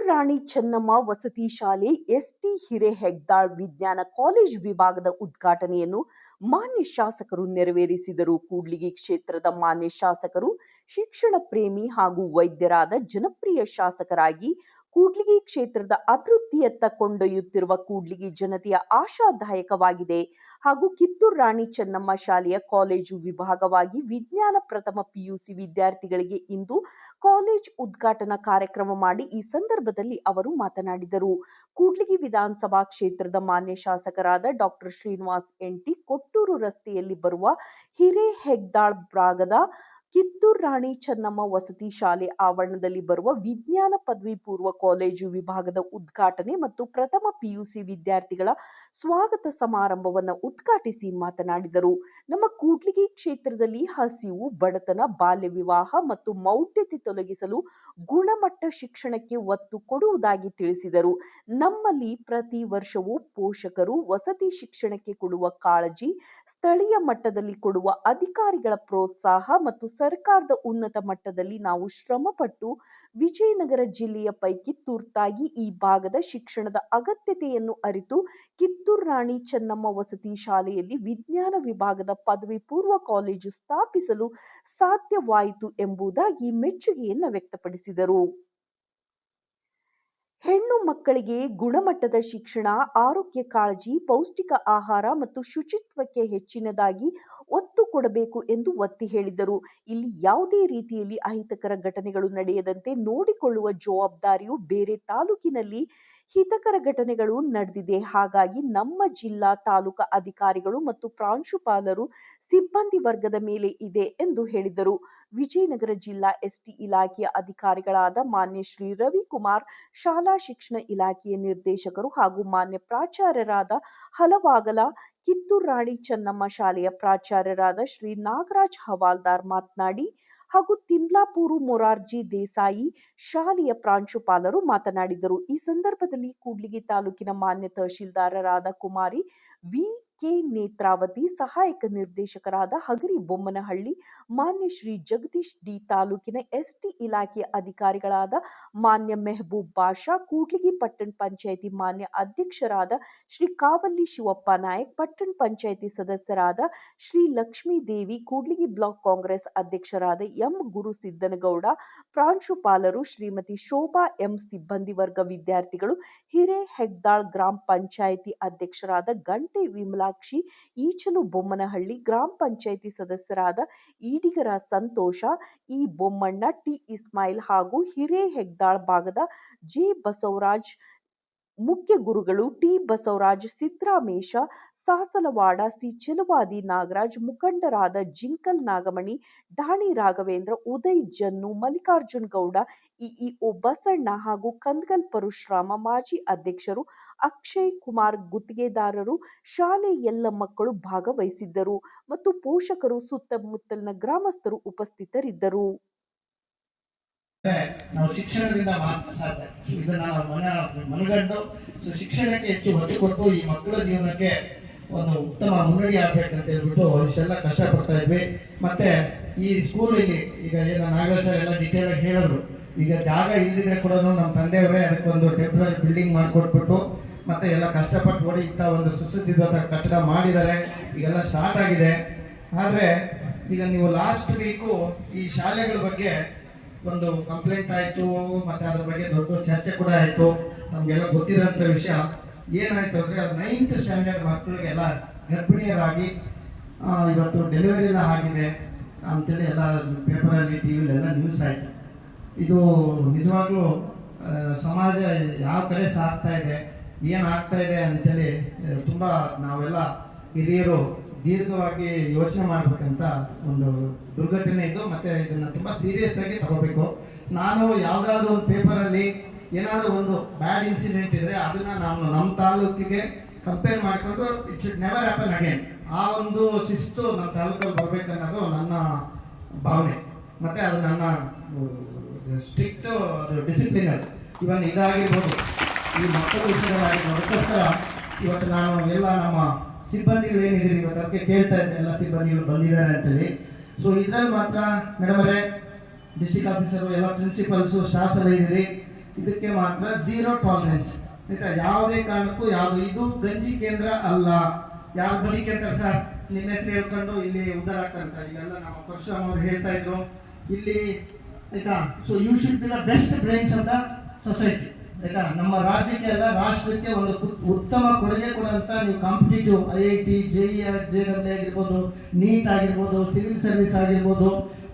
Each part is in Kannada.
ಕಿತ್ತೂರು ರಾಣಿ ಚೆನ್ನಮ್ಮ ವಸತಿ ಶಾಲೆ ಎಸ್ಟಿ ಹಿರೇಹೆಗ್ದಾಳ್ ವಿಜ್ಞಾನ ಕಾಲೇಜ್ ವಿಭಾಗದ ಉದ್ಘಾಟನೆಯನ್ನು ಮಾನ್ಯ ಶಾಸಕರು ನೆರವೇರಿಸಿದರು. ಕೂಡ್ಲಿಗಿ ಕ್ಷೇತ್ರದ ಮಾನ್ಯ ಶಾಸಕರು ಶಿಕ್ಷಣ ಪ್ರೇಮಿ ಹಾಗೂ ವೈದ್ಯರಾದ ಜನಪ್ರಿಯ ಶಾಸಕರಾಗಿ ಕೂಡ್ಲಿಗಿ ಕ್ಷೇತ್ರದ ಅಭಿವೃದ್ಧಿಯತ್ತ ಕೊಂಡೊಯ್ಯುತ್ತಿರುವ ಕೂಡ್ಲಿಗಿ ಜನತೆಯ ಆಶಾದಾಯಕವಾಗಿದೆ. ಹಾಗೂ ಕಿತ್ತೂರು ರಾಣಿ ಚೆನ್ನಮ್ಮ ಶಾಲೆಯ ಕಾಲೇಜು ವಿಭಾಗವಾಗಿ ವಿಜ್ಞಾನ ಪ್ರಥಮ ಪಿಯುಸಿ ವಿದ್ಯಾರ್ಥಿಗಳಿಗೆ ಇಂದು ಕಾಲೇಜ್ ಉದ್ಘಾಟನಾ ಕಾರ್ಯಕ್ರಮ ಮಾಡಿ ಈ ಸಂದರ್ಭದಲ್ಲಿ ಅವರು ಮಾತನಾಡಿದರು. ಕೂಡ್ಲಿಗಿ ವಿಧಾನಸಭಾ ಕ್ಷೇತ್ರದ ಮಾನ್ಯ ಶಾಸಕರಾದ ಡಾಕ್ಟರ್ ಶ್ರೀನಿವಾಸ್ ಎಂಟಿ ಕೊಟ್ಟೂರು ರಸ್ತೆಯಲ್ಲಿ ಬರುವ ಹಿರೇಹೆಗ್ದಾಳ್ ಭಾಗದ ಕಿತ್ತೂರು ರಾಣಿ ಚೆನ್ನಮ್ಮ ವಸತಿ ಶಾಲೆ ಆವರಣದಲ್ಲಿ ಬರುವ ವಿಜ್ಞಾನ ಪದವಿ ಪೂರ್ವ ಕಾಲೇಜು ವಿಭಾಗದ ಉದ್ಘಾಟನೆ ಮತ್ತು ಪ್ರಥಮ ಪಿಯುಸಿ ವಿದ್ಯಾರ್ಥಿಗಳ ಸ್ವಾಗತ ಸಮಾರಂಭವನ್ನು ಉದ್ಘಾಟಿಸಿ ಮಾತನಾಡಿದರು. ನಮ್ಮ ಕೂಡ್ಲಿಗಿ ಕ್ಷೇತ್ರದಲ್ಲಿ ಹಸಿವು, ಬಡತನ, ಬಾಲ್ಯ ವಿವಾಹ ಮತ್ತು ಮೌಢ್ಯತೆ ತೊಲಗಿಸಲು ಗುಣಮಟ್ಟ ಶಿಕ್ಷಣಕ್ಕೆ ಒತ್ತು ಕೊಡುವುದಾಗಿ ತಿಳಿಸಿದರು. ನಮ್ಮಲ್ಲಿ ಪ್ರತಿ ವರ್ಷವೂ ಪೋಷಕರು ವಸತಿ ಶಿಕ್ಷಣಕ್ಕೆ ಕೊಡುವ ಕಾಳಜಿ ಸ್ಥಳೀಯ ಮಟ್ಟದಲ್ಲಿ ಕೊಡುವ ಅಧಿಕಾರಿಗಳ ಪ್ರೋತ್ಸಾಹ ಮತ್ತು ಸರ್ಕಾರದ ಉನ್ನತ ಮಟ್ಟದಲ್ಲಿ ನಾವು ಶ್ರಮಪಟ್ಟು ವಿಜಯನಗರ ಜಿಲ್ಲೆಯ ಪೈಕಿ ತುರ್ತಾಗಿ ಈ ಭಾಗದ ಶಿಕ್ಷಣದ ಅಗತ್ಯತೆಯನ್ನು ಅರಿತು ಕಿತ್ತೂರು ರಾಣಿ ಚೆನ್ನಮ್ಮ ವಸತಿ ಶಾಲೆಯಲ್ಲಿ ವಿಜ್ಞಾನ ವಿಭಾಗದ ಪದವಿ ಪೂರ್ವ ಕಾಲೇಜು ಸ್ಥಾಪಿಸಲು ಸಾಧ್ಯವಾಯಿತು ಎಂಬುದಾಗಿ ಮೆಚ್ಚುಗೆಯನ್ನು ವ್ಯಕ್ತಪಡಿಸಿದರು. ಹೆಣ್ಣು ಮಕ್ಕಳಿಗೆ ಗುಣಮಟ್ಟದ ಶಿಕ್ಷಣ, ಆರೋಗ್ಯ ಕಾಳಜಿ, ಪೌಷ್ಟಿಕ ಆಹಾರ ಮತ್ತು ಶುಚಿತ್ವಕ್ಕೆ ಹೆಚ್ಚಿನದಾಗಿ ಒತ್ತು ಕೊಡಬೇಕು ಎಂದು ಒತ್ತಿ ಹೇಳಿದರು. ಇಲ್ಲಿ ಯಾವುದೇ ರೀತಿಯಲ್ಲಿ ಅಹಿತಕರ ಘಟನೆಗಳು ನಡೆಯದಂತೆ ನೋಡಿಕೊಳ್ಳುವ ಜವಾಬ್ದಾರಿಯು ಬೇರೆ ತಾಲೂಕಿನಲ್ಲಿ ಹಿತಕರ ಘಟನೆಗಳು ನಡೆದಿದೆ. ಹಾಗಾಗಿ ನಮ್ಮ ಜಿಲ್ಲಾ ತಾಲೂಕಾ ಅಧಿಕಾರಿಗಳು ಮತ್ತು ಪ್ರಾಂಶುಪಾಲರು ಸಿಬ್ಬಂದಿ ವರ್ಗದ ಮೇಲೆ ಇದೆ ಎಂದು ಹೇಳಿದರು. ವಿಜಯನಗರ ಜಿಲ್ಲಾ ಎಸ್ಟಿ ಇಲಾಖೆಯ ಅಧಿಕಾರಿಗಳಾದ ಮಾನ್ಯ ಶ್ರೀ ರವಿಕುಮಾರ್, ಶಾಲಾ ಶಿಕ್ಷಣ ಇಲಾಖೆಯ ನಿರ್ದೇಶಕರು ಹಾಗೂ ಮಾನ್ಯ ಪ್ರಾಚಾರ್ಯರಾದ ಹಲವಾಗಲ ಕಿತ್ತೂರು ರಾಣಿ ಚೆನ್ನಮ್ಮ ಶಾಲೆಯ ಪ್ರಾಚಾರ್ಯರಾದ ಶ್ರೀ ನಾಗರಾಜ್ ಹವಾಲ್ದಾರ್ ಮಾತನಾಡಿ ಹಾಗೂ ತಿಮ್ಲಾಪೂರು ಮೊರಾರ್ಜಿ ದೇಸಾಯಿ ಶಾಲೆಯ ಪ್ರಾಂಶುಪಾಲರು ಮಾತನಾಡಿದರು. ಈ ಸಂದರ್ಭದಲ್ಲಿ ಕೂಡ್ಲಿಗಿ ತಾಲೂಕಿನ ಮಾನ್ಯ ತಹಶೀಲ್ದಾರರಾದ ಕುಮಾರಿ ವಿ. ಕೆ ನೇತ್ರಾವತಿ ಸಹಾಯಕ ನಿರ್ದೇಶಕರಾದ ಹಗರಿ ಬೊಮ್ಮನಹಳ್ಳಿ, ಮಾನ್ಯ ಶ್ರೀ ಜಗದೀಶ್ ಡಿ ತಾಲೂಕಿನ ಎಸ್ಟಿ ಇಲಾಖೆಯ ಅಧಿಕಾರಿಗಳಾದ ಮಾನ್ಯ ಮೆಹಬೂಬ್ ಬಾಷಾ, ಕೂಡ್ಲಿಗಿ ಪಟ್ಟಣ ಪಂಚಾಯಿತಿ ಮಾನ್ಯ ಅಧ್ಯಕ್ಷರಾದ ಶ್ರೀ ಕಾವಲ್ಲಿ ಶಿವಪ್ಪ ನಾಯಕ್, ಪಟ್ಟಣ ಪಂಚಾಯಿತಿ ಸದಸ್ಯರಾದ ಶ್ರೀ ಲಕ್ಷ್ಮೀ ದೇವಿ, ಕೂಡ್ಲಿಗಿ ಬ್ಲಾಕ್ ಕಾಂಗ್ರೆಸ್ ಅಧ್ಯಕ್ಷರಾದ ಎಂ ಗುರುಸಿದ್ದನಗೌಡ ಪ್ರಾಂಶುಪಾಲರು ಶ್ರೀಮತಿ ಶೋಭಾ ಎಂ ಸಿಬ್ಬಂದಿ ವರ್ಗ ವಿದ್ಯಾರ್ಥಿಗಳು ಹಿರೇ ಹೆಗ್ದಾಳ್ ಗ್ರಾಮ ಪಂಚಾಯಿತಿ ಅಧ್ಯಕ್ಷರಾದ ಗಂಟೆ ವಿಮಲಾಕ್ಷಿ ಈಚಲು ಬೊಮ್ಮನಹಳ್ಳಿ ಗ್ರಾಮ ಪಂಚಾಯಿತಿ ಸದಸ್ಯರಾದ ಈಡಿಗರ ಸಂತೋಷ ಇ ಬೊಮ್ಮಣ್ಣ ಟಿ. ಇಸ್ಮಾಯಿಲ್ ಹಾಗೂ ಹಿರೇ ಹೆಗ್ದಾಳ್ ಭಾಗದ ಜಿ. ಬಸವರಾಜ್ ಮುಖ್ಯ ಗುರುಗಳು ಟಿ. ಬಸವರಾಜ್, ಸಿದ್ರಾಮೇಶ ಸಾಸಲವಾಡ ಸಿ ಚೆಲುವಾದಿ ನಾಗರಾಜ್ ಮುಖಂಡರಾದ ಜಿಂಕಲ್ ನಾಗಮಣಿ ಡಾಣಿ ರಾಘವೇಂದ್ರ, ಉದಯ್ ಜನ್ನು, ಮಲ್ಲಿಕಾರ್ಜುನ್ ಗೌಡ, ಇಇಒ ಬಸಣ್ಣ ಹಾಗೂ ಕಂದಗಲ್ ಪರಶುರಾಮ ಮಾಜಿ ಅಧ್ಯಕ್ಷರು ಅಕ್ಷಯ್ ಕುಮಾರ್ ಗುತ್ತಿಗೆದಾರರು, ಶಾಲೆ ಎಲ್ಲ ಮಕ್ಕಳು ಭಾಗವಹಿಸಿದ್ದರು ಮತ್ತು ಪೋಷಕರು ಸುತ್ತಮುತ್ತಲಿನ ಗ್ರಾಮಸ್ಥರು ಉಪಸ್ಥಿತರಿದ್ದರು. ನಾವು ಶಿಕ್ಷಣದಿಂದ ಮಾತ್ರ ಸಾಧ್ಯ. ಇದನ್ನ ಮನಗಂಡು, ಶಿಕ್ಷಣಕ್ಕೆ ಹೆಚ್ಚು ಒತ್ತು ಕೊಟ್ಟು ಈ ಮಕ್ಕಳ ಜೀವನಕ್ಕೆ ಒಂದು ಉತ್ತಮ ಮುನ್ನಡಿ ಆಗ್ಬೇಕಂತ ಹೇಳ್ಬಿಟ್ಟು ಇಷ್ಟೆಲ್ಲ ಕಷ್ಟಪಡ್ತಾ ಇದ್ವಿ. ಮತ್ತೆ ಈ ಸ್ಕೂಲ್ ಇಲ್ಲಿ ಈಗ ಏನು ನಾಗರಾಜ್ ಸರ್ ಎಲ್ಲ ಡಿಟೇಲ್ ಆಗಿ ಹೇಳಿದ್ರು. ಈಗ ಜಾಗ ಇಲ್ಲದಿದ್ರೆ ಕೂಡ ನಮ್ಮ ತಂದೆಯವರೇ ಅದಕ್ಕೊಂದು ಟೆಂಪ್ರರಿ ಬಿಲ್ಡಿಂಗ್ ಮಾಡಿಕೊಟ್ಬಿಟ್ಟು ಮತ್ತೆ ಎಲ್ಲ ಕಷ್ಟಪಟ್ಟು ನೋಡಿ ಇಂಥ ಒಂದು ಸುಸಜ್ಜಿತ ಕಟ್ಟಡ ಮಾಡಿದ್ದಾರೆ. ಈಗೆಲ್ಲ ಸ್ಟಾರ್ಟ್ ಆಗಿದೆ. ಆದರೆ ಈಗ ನೀವು ಲಾಸ್ಟ್ ವೀಕು ಈ ಶಾಲೆಗಳ ಬಗ್ಗೆ ಒಂದು ಕಂಪ್ಲೇಂಟ್ ಆಯಿತು, ಮತ್ತು ಅದ್ರ ಬಗ್ಗೆ ದೊಡ್ಡ ಚರ್ಚೆ ಕೂಡ ಆಯಿತು. ನಮಗೆಲ್ಲ ಗೊತ್ತಿರೋಂಥ ವಿಷಯ. ಏನಾಯ್ತು ಅಂದ್ರೆ ನೈನ್ತ್ ಸ್ಟ್ಯಾಂಡರ್ಡ್ ಮಕ್ಕಳಿಗೆಲ್ಲ ಗರ್ಭಿಣಿಯರಾಗಿ ಇವತ್ತು ಡೆಲಿವರಿ ಎಲ್ಲ ಆಗಿದೆ ಅಂತೇಳಿ ಎಲ್ಲ ಪೇಪರಲ್ಲಿ ಟಿ ವಿಲಿ ಎಲ್ಲ ನ್ಯೂಸ್ ಆಯಿತು. ಇದು ನಿಜವಾಗ್ಲೂ ಸಮಾಜ ಯಾವ ಕಡೆ ಸಾಗ್ತಾ ಇದೆ ಏನಾಗ್ತಾ ಇದೆ ಅಂತೇಳಿ ತುಂಬಾ ನಾವೆಲ್ಲ ಹಿರಿಯರು ದೀರ್ಘವಾಗಿ ಯೋಚನೆ ಮಾಡಬೇಕಂತ ಒಂದು ದುರ್ಘಟನೆ ಇದು. ಮತ್ತು ಇದನ್ನು ತುಂಬ ಸೀರಿಯಸ್ ಆಗಿ ತಗೋಬೇಕು. ನಾನು ಯಾವುದಾದ್ರೂ ಒಂದು ಪೇಪರಲ್ಲಿ ಏನಾದ್ರು ಒಂದು ಬ್ಯಾಡ್ ಇನ್ಸಿಡೆಂಟ್ ಇದ್ರೆ ಅದನ್ನ ನಾವು ನಮ್ಮ ತಾಲೂಕಿಗೆ ಕಂಪೇರ್ ಮಾಡಿಕೊಂಡು it should never happen again ಆ ಒಂದು ಶಿಸ್ತು ನಮ್ಮ ತಾಲೂಕಲ್ಲಿ ಬರ್ಬೇಕನ್ನೋದು ನನ್ನ ಭಾವನೆ. ಮತ್ತೆ ಅದು ನನ್ನ ಸ್ಟ್ರಿಕ್ಟ್ ಅದು ಡಿಸಿಪ್ಲಿನ್ ಅದು. ಇವನ್ ಇದಾಗಿರ್ಬೋದು. ಈ ಮಕ್ಕಳ ವಿಷಯಗಳಾಗಿರ್ಬೋದು ಅದಕ್ಕೋಸ್ಕರ ಇವತ್ತು ನಾನು ಎಲ್ಲ ನಮ್ಮ ಸಿಬ್ಬಂದಿಗಳು ಏನಿದ್ದೀರಿ, ಇವತ್ತು ಅದಕ್ಕೆ ಕೇಳ್ತಾ ಇದ್ದೆ, ಎಲ್ಲ ಸಿಬ್ಬಂದಿಗಳು ಬಂದಿದ್ದಾರೆ ಅಂತೇಳಿ. ಸೊ ಇದ್ರಲ್ಲಿ ಮಾತ್ರ ಮೇಡಮ್ ಅವರೇ ಡಿಸ್ಟಿಕ್ ಆಫೀಸರು ಎಲ್ಲ ಪ್ರಿನ್ಸಿಪಲ್ಸು ಸ್ಟಾಫ್ ಎಲ್ಲ ಇದ್ದೀರಿ. ಇದಕ್ಕೆ ಮಾತ್ರ ಜೀರೋ ಟಾಲರೆನ್ಸ್ ಆಯ್ತಾ? ಯಾವುದೇ ಕಾರಣಕ್ಕೂ ಯಾವುದು ಇದು ಗಂಜಿ ಕೇಂದ್ರ ಅಲ್ಲ. ಯಾರು ಅಂತ ಸರ್? ನಿಮ್ಮ ಹೆಸರು ಹೇಳ್ಕೊಂಡು ಇಲ್ಲಿ ಉದ್ದಾರ ಆಗ್ತಂತ ಈಗೆಲ್ಲ ನಮ್ಮ ಪರಶುರಾಮ್ ಅವ್ರು ಹೇಳ್ತಾ ಇದ್ರು. ಇಲ್ಲಿ, ಆಯ್ತಾ? So you should be the best brains of the society ಆಯ್ತಾ? ನಮ್ಮ ರಾಜ್ಯಕ್ಕೆ ಅಲ್ಲ, ರಾಷ್ಟ್ರಕ್ಕೆ ಒಂದು ಉತ್ತಮ ಕೊಡುಗೆ ಕೊಡುವಂತ ನೀವು competitive I I T J J W ಆಗಿರ್ಬೋದು ನೀಟ್ ಆಗಿರ್ಬೋದು ಸಿವಿಲ್ ಸರ್ವಿಸ್ ಆಗಿರ್ಬೋದು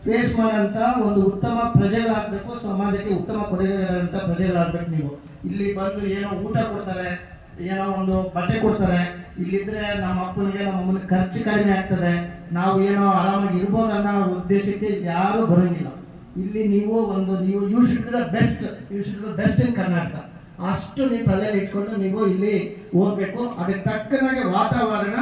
ಫೇಸ್ ಮಾಡೋಂಥ ಒಂದು ಉತ್ತಮ ಪ್ರಜೆಗಳಾಗಬೇಕು, ಸಮಾಜಕ್ಕೆ ಉತ್ತಮ ಕೊಡುಗೆಗಳಂತ ಪ್ರಜೆಗಳಾಗಬೇಕು ನೀವು. ಇಲ್ಲಿ ಬಂದು ಏನೋ ಊಟ ಕೊಡ್ತಾರೆ, ಏನೋ ಒಂದು ಬಟ್ಟೆ ಕೊಡ್ತಾರೆ, ಇಲ್ಲಿದ್ರೆ ನಮ್ಮ ಅಪ್ಪನಿಗೆ, ನಮ್ಮ ಅಮ್ಮನಿಗೆ ಖರ್ಚು ಕಡಿಮೆ ಆಗ್ತದೆ, ನಾವು ಏನೋ ಆರಾಮಾಗಿ ಇರ್ಬೋದು ಅನ್ನೋ ಉದ್ದೇಶಕ್ಕೆ ಯಾರೂ ಬರೋಂಗಿಲ್ಲ. ಇಲ್ಲಿ ನೀವು ಒಂದು, ನೀವು you should the best you should be best in Karnataka ಅಷ್ಟು ನೀವು ತಲೆಯಲ್ಲಿ ಇಟ್ಕೊಂಡು ನೀವು ಇಲ್ಲಿ ಹೋಗ್ಬೇಕು ಅದಕ್ಕೆ ತಕ್ಕನಾಗೆ ವಾತಾವರಣ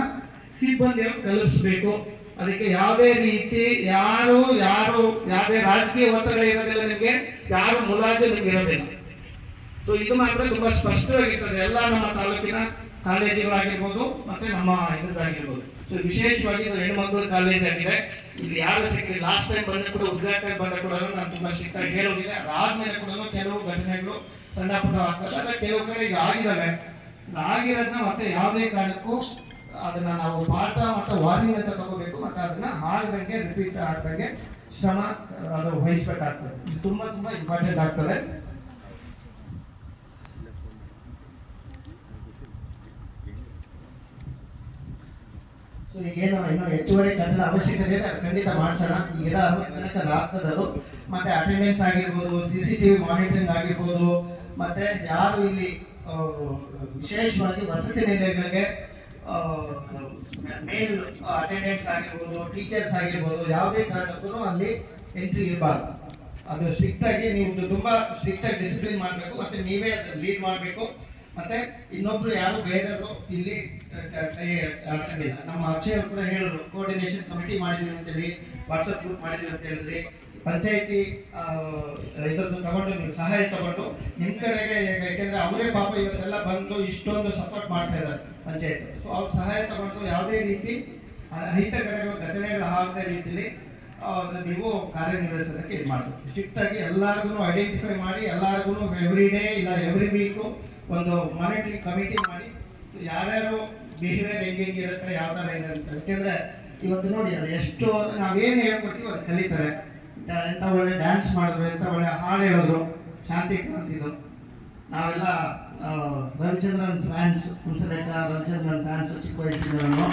ಸಿಬ್ಬಂದಿಯನ್ನು ತಲುಪಿಸ್ಬೇಕು. ಅದಕ್ಕೆ ಯಾವುದೇ ರೀತಿ ಯಾರು ಯಾರು, ಯಾವುದೇ ರಾಜಕೀಯ ಒತ್ತಡ ಇರೋದಿಲ್ಲ ನಿಮಗೆ. ಯಾರು ಮುಲಾಜು ನಿಮ್ಗೆ ಇರೋದಿಲ್ಲ. ಸೊ ಇದು ಮಾತ್ರ ತುಂಬಾ ಸ್ಪಷ್ಟವಾಗಿರ್ತದೆ. ಎಲ್ಲ ನಮ್ಮ ತಾಲೂಕಿನ ಕಾಲೇಜುಗಳಾಗಿರ್ಬೋದು, ಮತ್ತೆ ನಮ್ಮ ಇದ್ರದ್ದಾಗಿರ್ಬೋದು. ಸೊ ವಿಶೇಷವಾಗಿ ಇದು ಹೆಣ್ಮಕ್ಳ ಕಾಲೇಜ್ ಆಗಿದೆ. ಇಲ್ಲಿ ಯಾರು ಸಿಕ್ಕಿ ಲಾಸ್ಟ್ ಟೈಮ್ ಬಂದ ಕೂಡ ಉದ್ಘಾಟನೆ ಬಂದ ಕೂಡ ನಾನು ತುಂಬಾ ಸ್ಟ್ರಿಕ್ಟ್ ಆಗಿ ಹೇಳೋದಿದೆ ಅದಾದ್ಮೇಲೆ ಕೂಡ ಕೆಲವು ಘಟನೆಗಳು ಸಣ್ಣ ಪುಟ್ಟ ಆಗ್ತದೆ. ಕೆಲವು ಕಡೆ ಈಗ ಆಗಿದಾವೆ ಆಗಿರೋದನ್ನ ಮತ್ತೆ ಯಾವುದೇ ಕಾರಣಕ್ಕೂ ಅದನ್ನ ನಾವು ಪಾಠ ಮತ್ತು ವಾರ್ನಿಂಗ್ ಅಂತ ತಗೋಬೇಕು. ಮತ್ತೆ ಅದನ್ನ ಆಗದಂಗೆ ರಿಪೀಟ್ ಆಗದಂಗೆ ಶ್ರಮ, ಅದು ವಹಿಸ್ಬೇಕಾಗ್ತದೆ. ಇದು ತುಂಬಾ ತುಂಬಾ ಇಂಪಾರ್ಟೆಂಟ್ ಆಗ್ತದೆ. ಸೊ ಇನ್ನು ಹೆಚ್ಚುವರಿ ಕಟ್ಟಡ ಅವಶ್ಯಕತೆ ಇದೆ, ಅದು ಖಂಡಿತ ಮಾಡಿಸೋಣ. ಈಗೆಲ್ಲ ಅರವತ್ತು ಜನಕ್ಕೆ ಮತ್ತೆ ಅಟೆಂಡೆನ್ಸ್ ಆಗಿರ್ಬೋದು C C T V monitoring ಆಗಿರ್ಬೋದು, ಮತ್ತೆ ಯಾರು ಇಲ್ಲಿ ವಿಶೇಷವಾಗಿ ವಸತಿ ನಿಲಯಗಳಿಗೆ ಮೇಲ್ ಅಟೆಂಡೆಂಟ್ಸ್ ಆಗಿರ್ಬೋದು ಟೀಚರ್ಸ್ ಆಗಿರ್ಬೋದು, ಯಾವುದೇ ಕಾರಣಕ್ಕೂ ಅಲ್ಲಿ ಎಂಟ್ರಿ ಇರಬಾರ್ದು. ಅದು ಸ್ಟ್ರಿಕ್ಟ್ ಆಗಿ ನೀವು ತುಂಬಾ ಸ್ಟ್ರಿಕ್ಟ್ ಆಗಿ ಡಿಸಿಪ್ಲಿನ್ ಮಾಡಬೇಕು, ಮತ್ತೆ ನೀವೇ ಲೀಡ್ ಮಾಡಬೇಕು. ಮತ್ತೆ ಇನ್ನೊಬ್ರು ಯಾರು ಬೇರೆಯವರು ಇಲ್ಲಿ ಕ- ನಮ್ಮ ಅಕ್ಷಯ್ ಕೂಡ ಹೇಳಿದ್ರು ಕೋರ್ಡಿನೇಷನ್ ಕಮಿಟಿ ಮಾಡಿದೀವಿ ಅಂತೇಳಿ ವಾಟ್ಸಪ್ ಗ್ರೂಪ್ ಮಾಡಿದೀವಿ ಅಂತ ಹೇಳಿದ್ರಿ. ಪಂಚಾಯತಿ ಇದ್ರದ್ದು ತಗೊಂಡು ಸಹಾಯ ತಗೊಂಡು, ನಿಮ್ ಕಡೆಗೆ ಯಾಕೆಂದ್ರೆ ಅವರೇ ಪಾಪ ಇವತ್ತೆಲ್ಲ ಬಂದು ಇಷ್ಟೊಂದು ಸಪೋರ್ಟ್ ಮಾಡ್ತಾ ಇದ್ದಾರೆ ಪಂಚಾಯತ್ ಸೊ ಅವ್ರ ಸಹಾಯ ತಗೊಂಡು ಯಾವುದೇ ರೀತಿ ಅಹಿತಕರಗಳು ಘಟನೆಗಳು ಆಗದ ರೀತಿಯಲ್ಲಿ ನೀವು ಕಾರ್ಯನಿರ್ವಹಿಸೋದಕ್ಕೆ ಇದು ಮಾಡಬೇಕು ಸ್ಟ್ರಿಕ್ಟ್ ಆಗಿ ಎಲ್ಲಾರ್ಗು ಐಡೆಂಟಿಫೈ ಮಾಡಿ ಎಲ್ಲಾರ್ಗು ಎವ್ರಿ ಡೇ ಇಲ್ಲ ಎವ್ರಿ ವೀಕು ಒಂದು ಮಾನಿಟರಿಂಗ್ ಕಮಿಟಿ ಮಾಡಿ ಯಾರ್ಯಾರು ಬಿಹೇವಿಯರ್ ಹೆಂಗೆ ಹೆಂಗೆ ಇರುತ್ತೆ ಯಾವ ಥರ ಇದೆ ಅಂತ. ಯಾಕೆಂದ್ರೆ ಇವತ್ತು ನೋಡಿ ಅದು ಎಷ್ಟು ನಾವೇನು ಹೇಳ್ಕೊಡ್ತೀವಿ ಅದು ಕಲಿತಾರೆ. ಎಂತ ಒಳ್ಳೆ ಡ್ಯಾನ್ಸ್ ಮಾಡಿದ್ರು ಎಂಥ ಒಳ್ಳೆ ಹಾಡು ಹೇಳಿದ್ರು ಶಾಂತಿ ಕ್ರಾಂತಿದು. ನಾವೆಲ್ಲ ರವಿಚಂದ್ರನ್ ಫ್ಯಾನ್ಸ್ ಹುಣಸಲೇಖ ರವಿಚಂದ್ರನ್ ಫ್ಯಾನ್ಸ್ ಚಿಕ್ಕ ವಯಸ್ಸಿಂದ ನಾನು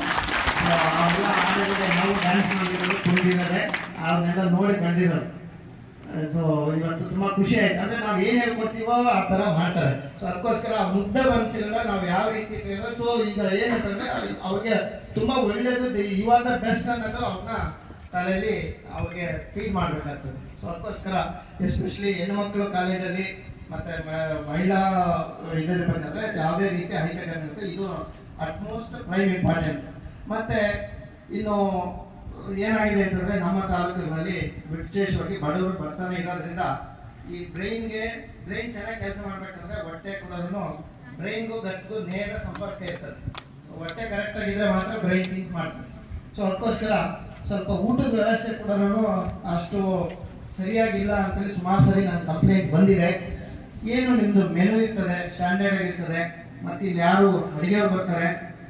ಆ, ಅವೆಲ್ಲ ಹಾಡುಗಳಿಗೆ ನಾವು ಡ್ಯಾನ್ಸ್ ಮಾಡಿರೋದು ಕುಣಿದಿರೋದೆ ಅವನ್ನೆಲ್ಲ ನೋಡಿ ಬಂದಿರೋದು. ಸೊ, ಇವತ್ತು ತುಂಬಾ ಖುಷಿ ಆಯ್ತು. ಅಂದ್ರೆ ನಾವು ಏನ್ ಹೇಳ್ಕೊಡ್ತೀವೋ ಆ ತರ ಮಾಡ್ತಾರೆ. ಸೊ ಅದಕ್ಕೋಸ್ಕರ ಆ ಮುಗ್ಧ ನಾವು ಯಾವ ರೀತಿ ಸೊ ಈಗ ಏನಂತಂದ್ರೆ ಅವ್ರ್- ಅವ್ರಿಗೆ ತುಂಬಾ ಒಳ್ಳೇದು ಇವಾಗ ಬೆಸ್ಟ್ ಅನ್ನೋದು ಅವ್ರನ್ನ ತಲೆಯಲ್ಲಿ ಅವ್ರಿಗೆ ಫೀಲ್ ಮಾಡ್ಬೇಕಾಗ್ತದೆ. ಸೊ ಅದಕ್ಕೋಸ್ಕರ ಎಸ್ಪೆಷಲಿ ಹೆಣ್ಮಕ್ಳು ಕಾಲೇಜಲ್ಲಿ ಮತ್ತೆ ಮಹಿಳಾ ಮಹಿಳಾ ಇದಿರ್ಬೇಕಾದ್ರೆ ಯಾವುದೇ ರೀತಿ ಅಹಿತಕರ ಇದು ಅಟ್ಮೋಸ್ಟ್ ಪ್ರೈಮ್ ಇಂಪಾರ್ಟೆಂಟ್ ಮತ್ತೆ ಇನ್ನು ಏನಾಗಿದೆ ಅಂತಂದ್ರೆ ನಮ್ಮ ತಾಲೂಕುಗಳಲ್ಲಿ ವಿಶೇಷವಾಗಿ ಬಡವರು ಬರ್ತಾನೆ ಇರೋದ್ರಿಂದ ಈ ಬ್ರೈನ್ಗೆ ಬ್ರೈನ್ ಚೆನ್ನಾಗಿ ಕೆಲಸ ಮಾಡ್ಬೇಕಂದ್ರೆ ಹೊಟ್ಟೆ ಕೂಡ ಬ್ರೈನ್ಗೂ ಗಟ್ಗೂ ನೇರ ಸಂಪರ್ಕ ಇರ್ತದೆ. ಹೊಟ್ಟೆ ಕರೆಕ್ಟ್ ಆಗಿದ್ರೆ ಮಾತ್ರ ಬ್ರೈನ್ ಥಿಂಕ್ ಮಾಡ್ತದೆ. ಸೊ ಅದಕ್ಕೋಸ್ಕರ ಸ್ವಲ್ಪ ಊಟದ ವ್ಯವಸ್ಥೆ ಕೂಡ ಅಷ್ಟು ಸರಿಯಾಗಿಲ್ಲ ಅಂತೇಳಿ ಸುಮಾರು ಸರಿ ನನ್ನ ಕಂಪ್ಲೇಂಟ್ ಬಂದಿದೆ. ಏನು ನಿಮ್ಮದು ಮೆನು ಇರ್ತದೆ ಸ್ಟ್ಯಾಂಡರ್ಡ್ ಆಗಿರ್ತದೆ ಮತ್ತೆ ಇಲ್ಲಿ ಯಾರು ಅಡುಗೆಯವ್ರು ಬರ್ತಾರೆ,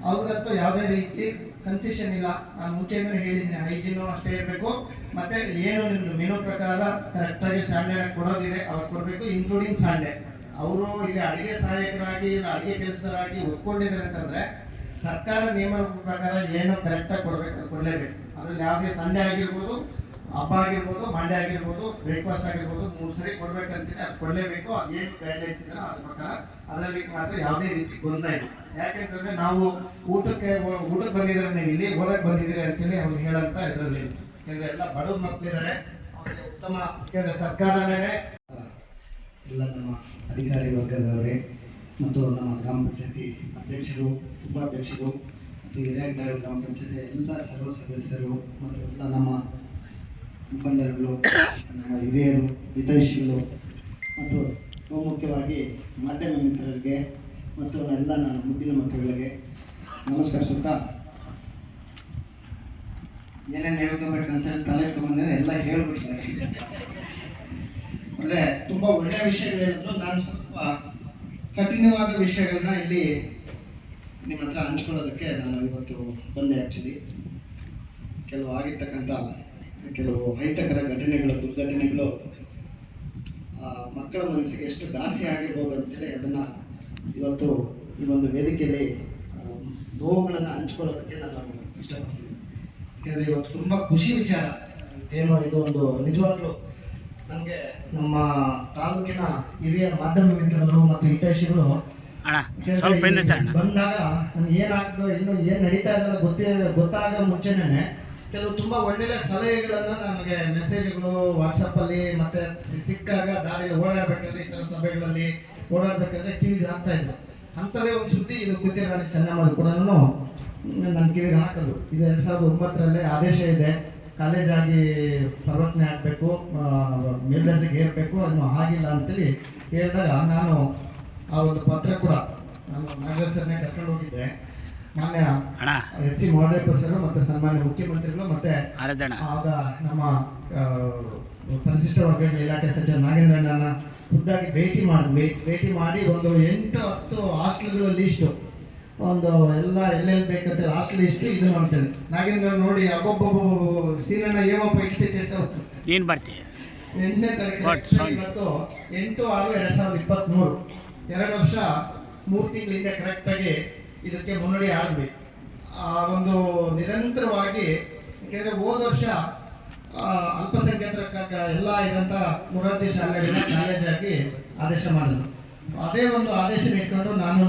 ಅವ್ರಿಗಂತೂ ಯಾವುದೇ ರೀತಿ ಕನ್ಸೆಷನ್ ಇಲ್ಲ. ನಾನು ಮುಂಚೆ ಹೇಳಿದ್ದೀನಿ ಹೈಜೀನು ಅಷ್ಟೇ ಇರಬೇಕು. ಮತ್ತೆ ಏನು ನಿಮ್ದು ಮೆನು ಪ್ರಕಾರ ಕರೆಕ್ಟಾಗಿ ಸ್ಟ್ಯಾಂಡರ್ಡ್ ಕೊಡೋದಿದೆ, ಅವ್ರು ಕೊಡಬೇಕು ಇನ್ಕ್ಲೂಡಿಂಗ್ ಸಂಡೆ ಅವರು ಇಲ್ಲಿ ಅಡಿಗೆ ಸಹಾಯಕರಾಗಿ, ಇಲ್ಲ ಅಡಿಗೆ ಕೆಲಸದರಾಗಿ ಒಪ್ಕೊಂಡಿದ್ದಾರೆ ಅಂತಂದ್ರೆ, ಸರ್ಕಾರ ನಿಯಮ ಪ್ರಕಾರ ಏನು ಕರೆಕ್ಟಾಗಿ ಕೊಡ್ಬೇಕು ಅದು ಕೊಡಲೇಬೇಕು. ಅದ್ರಲ್ಲಿ ಯಾವುದೇ ಸಂಡೆ ಆಗಿರ್ಬೋದು ಹಬ್ಬ ಆಗಿರ್ಬೋದು ಮಂಡೆ ಆಗಿರ್ಬೋದು ಬ್ರೇಕ್ಫಾಸ್ಟ್ ಆಗಿರ್ಬೋದು, ಮೂರು ಸರಿ ಕೊಡ್ಬೇಕಂತಿದೆ ಅದು ಕೊಡಲೇಬೇಕು. ಅದೇನು ಗೈಡ್ಲೈನ್ಸ್ ಇದೆ ಅದ್ರ ಪ್ರಕಾರ ಅದರಲ್ಲಿ ಮಾತ್ರ ಯಾವುದೇ ರೀತಿ ಗೊಂದಲ ಇಲ್ಲ. ಯಾಕೆಂತಂದ್ರೆ ನಾವು ಊಟಕ್ಕೆ ಊಟಕ್ಕೆ ಬಂದಿದ್ರೆ ನೀವು ಇಲ್ಲಿ ಓದಕ್ಕೆ ಬಂದಿದ್ದೀರಿ ಅಂತೇಳಿ ಅವ್ರು ಹೇಳಂತ ಇದರಲ್ಲಿ ಯಾಕಂದ್ರೆ ಎಲ್ಲ ಬಡವ್ರ ಮಕ್ಕಳಿದ್ದಾರೆ ಅವ್ರಿಗೆ ಉತ್ತಮ ಯಾಕಂದ್ರೆ ಸರ್ಕಾರನೇ ಎಲ್ಲ ನಮ್ಮ ಅಧಿಕಾರಿ ವರ್ಗದವರೇ ಮತ್ತು ನಮ್ಮ ಗ್ರಾಮ ಪಂಚಾಯತಿ ಅಧ್ಯಕ್ಷರು, ಉಪಾಧ್ಯಕ್ಷರು ಮತ್ತು ಹಿರಿಯ ಗ್ರಾಮ ಪಂಚಾಯತಿ ಎಲ್ಲ ಸರ್ವ ಸದಸ್ಯರು ಮತ್ತು ಎಲ್ಲ ನಮ್ಮ ಮುಖಂಡರುಗಳು ನಮ್ಮ ಹಿರಿಯರು, ಹಿತೈಷಿಗಳು ಮತ್ತು ಬಹುಮುಖ್ಯವಾಗಿ ಮಾಧ್ಯಮ ಮಿತ್ರರಿಗೆ ಮತ್ತು ಎಲ್ಲ ನನ್ನ ಮುದ್ದಿನ ಮಕ್ಕಳಿಗೆ ನಮಸ್ಕರಿಸುತ್ತಾ ಏನೇನು ಹೇಳ್ಕೊಬೇಕಂತ ತಲೆ ಇಟ್ಕೊಂಡ್ಬಂದ್ರೆ ಎಲ್ಲ ಹೇಳ್ಬಿಡ್ತಾರೆ ಅಂದರೆ ತುಂಬ ಒಳ್ಳೆಯ ವಿಷಯಗಳು ಹೇಳಿದ್ರು. ನಾನು ಸ್ವಲ್ಪ ಕಠಿಣವಾದ ವಿಷಯಗಳನ್ನ ಇಲ್ಲಿ ನಿಮ್ಮ ಹತ್ರ ಹಂಚ್ಕೊಳ್ಳೋದಕ್ಕೆ ನಾನು ಇವತ್ತು ಬಂದೆ ಆ್ಯಕ್ಚುಲಿ ಕೆಲವು ಆಗಿರ್ತಕ್ಕಂಥ ಕೆಲವು ಅಹಿತಕರ ಘಟನೆಗಳು ದುರ್ಘಟನೆಗಳು ಆ, ಮಕ್ಕಳ ಮನಸ್ಸಿಗೆ ಎಷ್ಟು ದಾಸಿ ಆಗಿರ್ಬೋದು ಅಂತೇಳಿ ಅದನ್ನು ಇವತ್ತು ಈ ಒಂದು ವೇದಿಕೆಯಲ್ಲಿ ನೋವುಗಳನ್ನು ಹಂಚ್ಕೊಳ್ಳೋದಕ್ಕೆ ನಾನು ಇಷ್ಟಪಡ್ತೀನಿ. ಯಾಕೆಂದರೆ ಇವತ್ತು ತುಂಬ ಖುಷಿ ವಿಚಾರ. ಏನೋ ಇದು ಒಂದು ನಿಜವಾಗ್ಲೂ ನಮಗೆ ನಮ್ಮ ತಾಲೂಕಿನ ಹಿರಿಯ ಮಾಧ್ಯಮ ಮಿತ್ರರು ಮತ್ತು ಹಿತೈಷಿಗಳು ಬಂದಾಗ ನನ್ಗೆ ಏನಾಗ್ತದೋ ಇನ್ನು ಏನು ನಡೀತಾ ಇದೆಲ್ಲ ಗೊತ್ತೇ ಗೊತ್ತಾಗ ಮುಂಚೆನೇ ಕೆಲವು ತುಂಬ ಒಳ್ಳೆ ಸಲಹೆಗಳನ್ನು ನನಗೆ ಮೆಸೇಜ್ಗಳು ವಾಟ್ಸಪ್ಪಲ್ಲಿ ಮತ್ತೆ ಸಿಕ್ಕಾಗ ದಾರಿಯಲ್ಲಿ ಓಡಾಡಬೇಕಾದ್ರೆ ಈ ಥರ ಸಭೆಗಳಲ್ಲಿ ಓಡಾಡಬೇಕಾದ್ರೆ ಕಿವಿಗೆ ಹಾಕ್ತಾ ಇದ್ರು. ಅಂಥದ್ದೇ ಒಂದು ಸುದ್ದಿ ಇದು ಕುತ್ತಿರಾಣಿ ಚೆನ್ನಮ್ಮದು ಕೂಡ ನನ್ನ ಕಿವಿಗೆ ಹಾಕೋದು. ಇದು ಎರಡು ಸಾವಿರದ ಒಂಬತ್ತರಲ್ಲೇ ಆದೇಶ ಇದೆ. ಕಾಲೇಜಾಗಿ ಪರಿವರ್ತನೆ ಆಗಬೇಕು ಮೇಲ್ದರ್ಜೆಗೆ ಏರಬೇಕು, ಅದನ್ನು ಆಗಿಲ್ಲ ಅಂತೇಳಿ ಹೇಳಿದಾಗ ನಾನು ಆ ಒಂದು ಪತ್ರ ಕೂಡ ನಾನು ನಾಗರಾಜ್ ಸರ್ನೇ ಕರ್ಕೊಂಡು ಹೋಗಿದ್ದೆ. ಮಾನ್ಯ ಎಚ್ ಸಿ ಮಹದೇವಪ್ಪ ಸರ್ ಮತ್ತೆ ಸನ್ಮಾನ್ಯ ಮುಖ್ಯಮಂತ್ರಿಗಳು ಮತ್ತೆ ಆಗ ನಮ್ಮ ಪರಿಶಿಷ್ಟ ವರ್ಗಗಳ ಇಲಾಖೆ ಸಚಿವ ನಾಗೇಂದ್ರಣ್ಣನ ಖುದ್ದಾಗಿ ಭೇಟಿ ಮಾಡಿದ್ವಿ ಭೇಟಿ ಮಾಡಿ ಒಂದು ಎಂಟು ಹತ್ತು ಹಾಸ್ಟೆಲ್ಗಳ ಲೀಸ್ಟು ಒಂದು ಎಲ್ಲ ಎಲ್ಲೆಲ್ಲಿ ಬೇಕಂತ ಹಾಸ್ಟೆಲ್ ಲಿಸ್ಟು ಇದು ನೋಡ್ತೇನೆ. ನಾಗೇಂದ್ರ ನೋಡಿ ಅಬ್ಬೊಬ್ಬೊಬ್ಬ ಸೀರೆನ ಏಮಪ್ಪ ಇಷ್ಟು ಚೇಸವ್ ಏನು ಬರ್ತೀವಿ ಎಂಟನೇ ತಾರೀಕು ಇವತ್ತು ಎಂಟು ಆರು ಎರಡು ಸಾವಿರದ ಇಪ್ಪತ್ತ್ಮೂರು. ಎರಡು ವರ್ಷ ಮೂರು ತಿಂಗಳಿಂದ ಕರೆಕ್ಟಾಗಿ ಇದಕ್ಕೆ ಮುನ್ನಡಿ ಆಡಬೇಕು ಆ ಒಂದು ನಿರಂತರವಾಗಿ, ಯಾಕೆಂದರೆ ಹೋದ ವರ್ಷ ಅಲ್ಪಸಂಖ್ಯಾತರ ಎಲ್ಲ ಇರೋಂಥ ಮುರಾರ್ಜಿ ಶಾಲೆಗಳನ್ನ ಆಗಿ ಆದೇಶ ಮಾಡಿದ್ರು. ಅದೇ ಒಂದು ಆದೇಶ ಇಟ್ಕೊಂಡು ನಾನು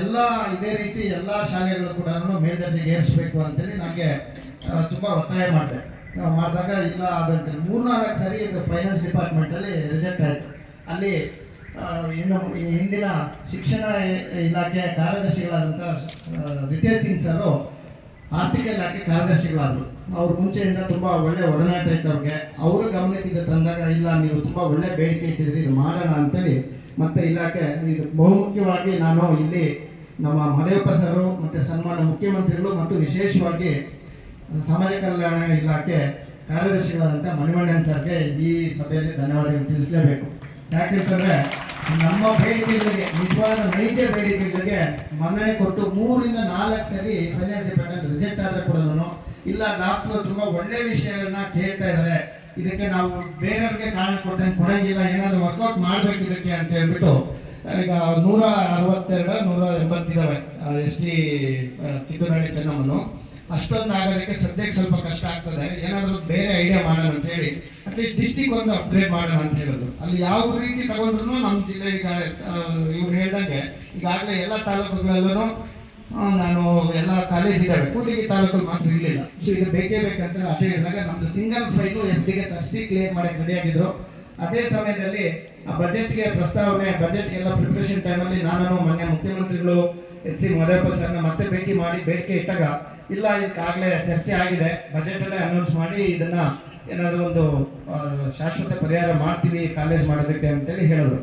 ಎಲ್ಲ ಇದೇ ರೀತಿ ಎಲ್ಲ ಶಾಲೆಗಳು ಕೂಡ ಮೇಲ್ದರ್ಜೆಗೆ ಏರಿಸಬೇಕು ಅಂತೇಳಿ ನನಗೆ ತುಂಬ ಒತ್ತಾಯ ಮಾಡಿದೆ. ಮಾಡಿದಾಗ ಇಲ್ಲ ಅದಂತೇಳಿ ಮೂರ್ನಾಲ್ಕು ಸರಿ ಇದು ಫೈನಾನ್ಸ್ ಡಿಪಾರ್ಟ್ಮೆಂಟಲ್ಲಿ ರಿಜೆಕ್ಟ್ ಆಯಿತು. ಅಲ್ಲಿ ಈ ಹಿಂದಿನ ಶಿಕ್ಷಣ ಇಲಾಖೆ ಕಾರ್ಯದರ್ಶಿಗಳಾದಂಥ ರಿತೇಶ್ ಸಿಂಗ್ ಸರು ಆರ್ಥಿಕ ಇಲಾಖೆ ಕಾರ್ಯದರ್ಶಿಗಳಾದರು. ಅವ್ರ ಮುಂಚೆಯಿಂದ ತುಂಬ ಒಳ್ಳೆ ಒಡನಾಟ ಇತ್ತು ಅವ್ರಿಗೆ ಅವರು ಗಮನಕ್ಕೆ ತಂದಾಗ, ಇಲ್ಲ, ನೀವು ತುಂಬ ಒಳ್ಳೆ ಬೇಡಿಕೆ ಇಟ್ಟಿದ್ರಿ ಇದು ಮಾಡೋಣ ಅಂತೇಳಿ ಮತ್ತೆ ಇಲಾಖೆ, ಇದು ಬಹುಮುಖ್ಯವಾಗಿ ನಾನು ಇಲ್ಲಿ ನಮ್ಮ ಮದೇವಪ್ಪ ಸರು ಮತ್ತು ಸನ್ಮಾನ ಮುಖ್ಯಮಂತ್ರಿಗಳು ಮತ್ತು ವಿಶೇಷವಾಗಿ ಸಮಾಜ ಕಲ್ಯಾಣ ಇಲಾಖೆ ಕಾರ್ಯದರ್ಶಿಗಳಾದಂಥ ಮಣಿಮಣ್ಣನ್ ಸರ್ಗೆ ಈ ಸಭೆಯಲ್ಲಿ ಧನ್ಯವಾದಗಳು ತಿಳಿಸಲೇಬೇಕು. ಯಾಕೆಂತಂದ್ರೆ ನಮ್ಮ ಬೇಡಿಕೆಗಳಿಗೆ ನಿಜವಾದ ನೈಜ ಬೇಡಿಕೆಗಳಿಗೆ ಮನ್ನಣೆ ಕೊಟ್ಟು ಮೂರಿಂದ ನಾಲ್ಕು ಸರಿ ಫೈನಾನ್ಸ್ ಡಿಪಾರ್ಟ್ಮೆಂಟ್ ರಿಜೆಕ್ಟ್ ಆದರೆ ಕೂಡ ಇಲ್ಲ ಡಾಕ್ಟರ್ ತುಂಬಾ ಒಳ್ಳೆ ವಿಷಯಗಳನ್ನ ಕೇಳ್ತಾ ಇದ್ದಾರೆ ಇದಕ್ಕೆ ನಾವು ಬೇರೆಯವ್ರಿಗೆ ಕಾರಣ ಕೊಟ್ಟಂಗೆ ಕೊಡಂಗಿಲ್ಲ, ಏನಾದ್ರು ವರ್ಕೌಟ್ ಮಾಡ್ಬೇಕು ಇದಕ್ಕೆ ಅಂತ ಹೇಳ್ಬಿಟ್ಟು, ಈಗ ನೂರ ಅರವತ್ತೆರಡು, ನೂರ ಎಂಬತ್ತಿದ್ದಾವೆ ಎಸ್ ಟಿ ಕಿತ್ತೂರಹಳ್ಳಿ ಚೆನ್ನಮ್ಮನು. ಅಷ್ಟೊಂದು ಆಗೋದಕ್ಕೆ ಸದ್ಯಕ್ಕೆ ಸ್ವಲ್ಪ ಕಷ್ಟ ಆಗ್ತದೆ. ಏನಾದರೂ ಬೇರೆ ಐಡಿಯಾ ಮಾಡೋಣ ಅಂತ ಹೇಳಿ ಅಟ್ಲೀಸ್ಟ್ ಡಿಸ್ಟಿಕ್ ಒಂದು ಅಪ್ಗ್ರೇಡ್ ಮಾಡೋಣ ಅಂತ ಹೇಳಿದ್ರು. ಅಲ್ಲಿ ಯಾವ ರೀತಿ ತಗೊಂಡ್ರು ನಮ್ಮ ಜಿಲ್ಲೆ ಈಗ ಇವ್ರು ಹೇಳ್ದಂಗೆ, ಈಗಾಗಲೇ ಎಲ್ಲ ತಾಲೂಕುಗಳಲ್ಲೂ ನಾನು ಎಲ್ಲ ಕಾಲೇಜ್ ಇದ್ದಾವೆ. ಕೂಡ್ಲಿಗಿ ತಾಲೂಕಲ್ಲಿ ಮಾತ್ರ ಇರಲಿಲ್ಲ ಸೊ ಇದು ಬೇಕೇ ಬೇಕಂತ ಅದೇ ಹೇಳಿದಾಗ ನಮ್ದು ಸಿಂಗಲ್ ಫೈಲು ಎಫ್ ಡಿಗೆ ತರಿಸಿ ಕ್ಲಿಯರ್ ಮಾಡಕ್ಕೆ ರೆಡಿಯಾಗಿದ್ರು ಅದೇ ಸಮಯದಲ್ಲಿ ಆ ಬಜೆಟ್ಗೆ ಪ್ರಸ್ತಾವನೆ ಬಜೆಟ್ಗೆಲ್ಲ ಪ್ರಿಪ್ರೇಷನ್ ಟೈಮಲ್ಲಿ ನಾನು ಮೊನ್ನೆ ಮುಖ್ಯಮಂತ್ರಿಗಳು ಎಚ್ ಸಿ ಮಹದೇವಪ್ಪ ಸರ್ನ ಮತ್ತೆ ಭೇಟಿ ಮಾಡಿ ಬೇಡಿಕೆ ಇಟ್ಟಾಗ ಇಲ್ಲ ಇದಕ್ಕಾಗಲೇ ಚರ್ಚೆ ಆಗಿದೆ. ಬಜೆಟಲ್ಲೇ ಅನೌನ್ಸ್ ಮಾಡಿ ಇದನ್ನ ಏನಾದರೂ ಒಂದು ಶಾಶ್ವತ ಪರಿಹಾರ ಮಾಡ್ತೀವಿ ಕಾಲೇಜ್ ಮಾಡೋದಕ್ಕೆ ಅಂತೇಳಿ ಹೇಳಿದ್ರು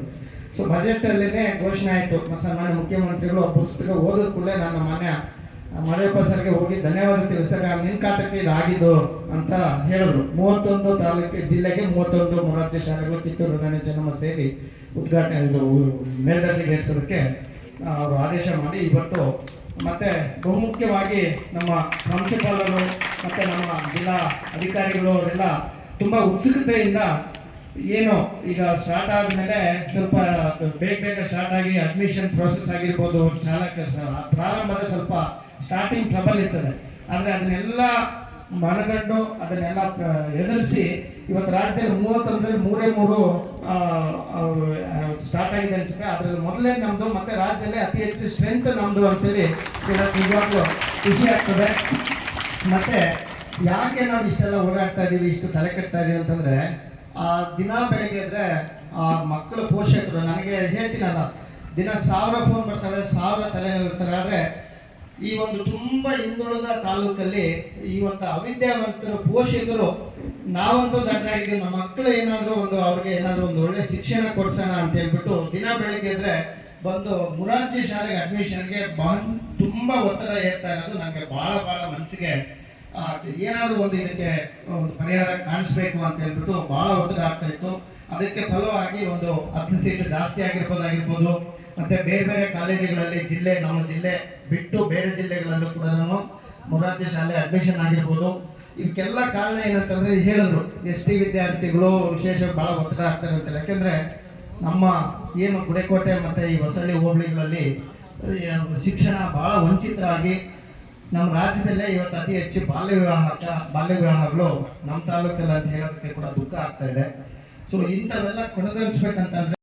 ಸೊ ಬಜೆಟಲ್ಲೇ ಘೋಷಣೆ ಆಯಿತು. ಸನ್ಮಾನ್ಯ ಮುಖ್ಯಮಂತ್ರಿಗಳು ಆ ಪುಸ್ತಕ ಓದಿದ ಕೂಡಲೇ ನನ್ನ ಮಾನ್ಯ ಮಳೆಯಪ್ಪ ಸರ್ಗೆ ಹೋಗಿ ಧನ್ಯವಾದ ತಿಳಿಸಿದಾಗ ನಿನ್ನ ಕಾಟಕ್ಕೆ ಇದಾಗಿದ್ದು ಅಂತ ಹೇಳಿದ್ರು. ಮೂವತ್ತೊಂದು ತಾಲೂಕು ಜಿಲ್ಲೆಗೆ ಮೂವತ್ತೊಂದು ಮೊರಾರ್ಜಿ ಶಾಲೆಗಳು ಕಿತ್ತೂರು, ರಾಣಿ ಸೇರಿ ಉದ್ಘಾಟನೆ, ಇದು, ಮೇಲ್ದರ್ಜೆಗೆ ಏರಿಸೋದಕ್ಕೆ ಅವರು ಆದೇಶ ಮಾಡಿ ಇವತ್ತು ಮತ್ತೆ ಬಹುಮುಖ್ಯವಾಗಿ ನಮ್ಮ ಪ್ರಾಂಶುಪಾಲರು ಮತ್ತೆ ನಮ್ಮ ಜಿಲ್ಲಾ ಅಧಿಕಾರಿಗಳು ಅವರೆಲ್ಲ ತುಂಬ ಉತ್ಸುಕತೆಯಿಂದ ಏನು ಈಗ ಸ್ಟಾರ್ಟ್ ಆದಮೇಲೆ ಸ್ವಲ್ಪ ಬೇಗ ಬೇಗ ಸ್ಟಾರ್ಟ್ ಆಗಿ ಅಡ್ಮಿಷನ್ ಪ್ರೋಸೆಸ್ ಆಗಿರ್ಬೋದು ಶಾಲಕ ಪ್ರಾರಂಭದ ಸ್ವಲ್ಪ ಸ್ಟಾರ್ಟಿಂಗ್ ಟ್ರಬಲ್ ಇರ್ತದೆ. ಆದರೆ ಅದನ್ನೆಲ್ಲ ಮನಗಂಡು ಅದನ್ನೆಲ್ಲ ಎದುರಿಸಿ ಇವತ್ತು ರಾಜ್ಯದಲ್ಲಿ ಮೂವತ್ತೊಂದರಲ್ಲಿ ಮೂರೇ ಮೂರು ಸ್ಟಾರ್ಟ್ ಆಗಿದೆ ಅನ್ಸುತ್ತೆ. ಅದರಲ್ಲಿ ಮೊದಲೇ ನಮ್ಮದು ಮತ್ತೆ ರಾಜ್ಯದಲ್ಲೇ ಅತಿ ಹೆಚ್ಚು ಸ್ಟ್ರೆಂತ್ ನಮ್ಮದು ಅಂತೇಳಿ ಹೇಳೋಕೆ ನಿಜವಾಗ್ಲೂ ಖುಷಿ ಆಗ್ತದೆ. ಮತ್ತೆ ಯಾಕೆ ನಾವು ಇಷ್ಟೆಲ್ಲ ಓಡಾಡ್ತಾ ಇದೀವಿ, ಇಷ್ಟು ತಲೆ ಕಟ್ತಾ ಇದೀವಿ ಅಂತಂದ್ರೆ, ಆ ದಿನ ಬೆಳಗ್ಗೆ ಇದ್ರೆ ಆ ಮಕ್ಕಳ ಪೋಷಕರು, ನನಗೆ ಹೇಳ್ತೀನಲ್ಲ, ದಿನ ಸಾವಿರ ಫೋನ್ ಬರ್ತವೆ, ಸಾವಿರ ತಲೆ ಇರ್ತಾರೆ ಆದ್ರೆ ಈ ಒಂದು ತುಂಬಾ ಹಿಂದುಳಿದ ತಾಲೂಕಲ್ಲಿ ಈ ಒಂದು ಅವಿದ್ಯಾವಂತರು ಪೋಷಕರು ನಾವಂತೂ ದಡ್ಡರಾಗಿದ್ದೀವಿ ನಮ್ಮ ಮಕ್ಕಳು ಏನಾದರೂ ಒಂದು ಅವ್ರಿಗೆ ಏನಾದರೂ ಒಂದು ಒಳ್ಳೆ ಶಿಕ್ಷಣ ಕೊಡ್ಸೋಣ ಅಂತ ಹೇಳ್ಬಿಟ್ಟು ದಿನ ಬೆಳಗ್ಗೆ ಇದ್ರೆ ಬಂದು ಮುರಾರ್ಜಿ ಶಾಲೆಗೆ ಅಡ್ಮಿಷನ್ಗೆ ಬಾನ್ ತುಂಬಾ ಒತ್ತಡ ಏರ್ತಾ ಇರೋದು ನನಗೆ ಬಹಳ ಬಹಳ ಮನಸ್ಸಿಗೆ ಏನಾದರೂ ಒಂದು ಇದಕ್ಕೆ ಒಂದು ಪರಿಹಾರ ಕಾಣಿಸ್ಬೇಕು ಅಂತ ಹೇಳ್ಬಿಟ್ಟು ಬಹಳ ಒತ್ತಡ ಆಗ್ತಾ ಇತ್ತು. ಅದಕ್ಕೆ ಫಲವಾಗಿ ಒಂದು ಹತ್ತು ಸೀಟ್ ಜಾಸ್ತಿ ಆಗಿರ್ಬೋದಾಗಿರ್ಬೋದು. ಮತ್ತೆ ಬೇರೆ ಬೇರೆ ಕಾಲೇಜುಗಳಲ್ಲಿ ಜಿಲ್ಲೆ, ನಮ್ಮ ಜಿಲ್ಲೆ ಬಿಟ್ಟು ಬೇರೆ ಜಿಲ್ಲೆಗಳಲ್ಲೂ ಕೂಡ ಮೊರಾರ್ಜಿ ಶಾಲೆ ಅಡ್ಮಿಷನ್ ಆಗಿರ್ಬೋದು. ಇದಕ್ಕೆಲ್ಲ ಕಾರಣ ಏನಂತಂದ್ರೆ ಹೇಳಿದ್ರು, ಎಸ್ ಟಿ ವಿದ್ಯಾರ್ಥಿಗಳು ವಿಶೇಷ ಬಹಳ ಒತ್ತಡ ಆಗ್ತಾರೆ ಅಂತ ಯಾಕೆಂದ್ರೆ ನಮ್ಮ ಏನು ಗುಡೆಕೋಟೆ ಮತ್ತೆ ಈ ಹೊಸಳ್ಳಿ ಹೋಬಳಿಗಳಲ್ಲಿ ಶಿಕ್ಷಣ ಬಹಳ ವಂಚಿತರಾಗಿ ನಮ್ಮ ರಾಜ್ಯದಲ್ಲೇ ಇವತ್ತು ಅತಿ ಹೆಚ್ಚು ಬಾಲ್ಯ ವಿವಾಹ ಬಾಲ್ಯ ವಿವಾಹಗಳು ನಮ್ಮ ತಾಲೂಕಲ್ಲಿ ಅಂತ ಹೇಳೋದಕ್ಕೆ ಕೂಡ ದುಃಖ ಆಗ್ತಾ ಇದೆ. ಸೊ ಇಂಥವೆಲ್ಲ ಕೊನೆಗಾಣಿಸ್ಬೇಕಂತಂದ್ರೆ